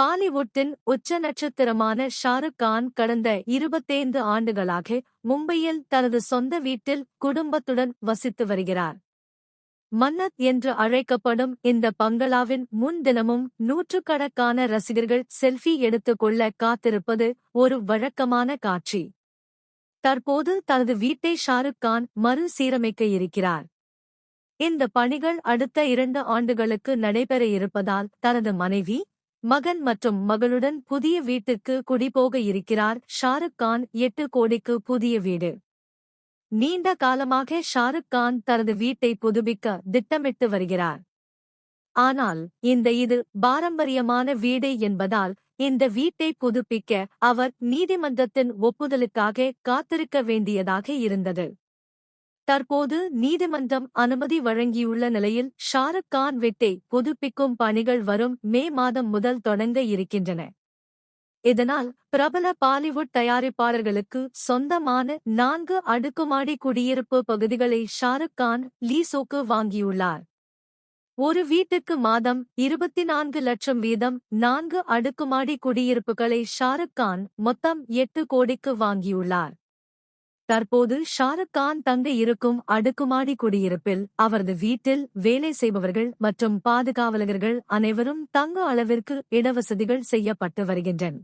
பாலிவுட்டின் உச்ச நட்சத்திரமான ஷாருக் கான் கடந்த இருபத்தைந்து ஆண்டுகளாக மும்பையில் தனது சொந்த வீட்டில் குடும்பத்துடன் வசித்து வருகிறார். மன்னத் என்று அழைக்கப்படும் இந்த பங்களாவின் முன் தினமும் நூற்றுக்கணக்கான ரசிகர்கள் செல்ஃபி எடுத்துக்கொள்ள காத்திருப்பது ஒரு வழக்கமான காட்சி. தற்போது தனது வீட்டை ஷாருக் கான் மறுசீரமைக்க இருக்கிறார். இந்த பணிகள் அடுத்த இரண்டு ஆண்டுகளுக்கு நடைபெற இருப்பதால் தனது மனைவி மகன் மற்றும் மகளுடன் புதிய வீட்டுக்கு குடிபோக இருக்கிறார். ஷாருக் கான் எட்டு கோடிக்கு புதிய வீடு. நீண்ட காலமாக ஷாருக் கான் தனது வீட்டை புதுப்பிக்க திட்டமிட்டு வருகிறார். ஆனால் இந்த இது பாரம்பரியமான வீடு என்பதால் இந்த வீட்டை புதுப்பிக்க அவர் நீதிமன்றத்தின் ஒப்புதலுக்காக காத்திருக்க வேண்டியதாக இருந்தது. தற்போது நீதிமன்றம் அனுமதி வழங்கியுள்ள நிலையில் ஷாருக் கான் வெட்டை புதுப்பிக்கும் பணிகள் வரும் மே மாதம் முதல் தொடங்க இருக்கின்றன. இதனால் பிரபல பாலிவுட் தயாரிப்பாளர்களுக்கு சொந்தமான நான்கு அடுக்குமாடி குடியிருப்பு பகுதிகளை ஷாருக் கான் லீசோக்கு வாங்கியுள்ளார். ஒரு வீட்டுக்கு மாதம் இருபத்தி நான்கு லட்சம் வீதம் நான்கு அடுக்குமாடி குடியிருப்புகளை ஷாருக் கான் மொத்தம் எட்டு கோடிக்கு வாங்கியுள்ளார். தற்போது ஷாருக் கான் தங்க இருக்கும் அடுக்குமாடி குடியிருப்பில் அவரது வீட்டில் வேலை செய்பவர்கள் மற்றும் பாதுகாவலர்கள் அனைவரும் தங்க அளவிற்கு இடவசதிகள் செய்யப்பட்டு வருகின்றன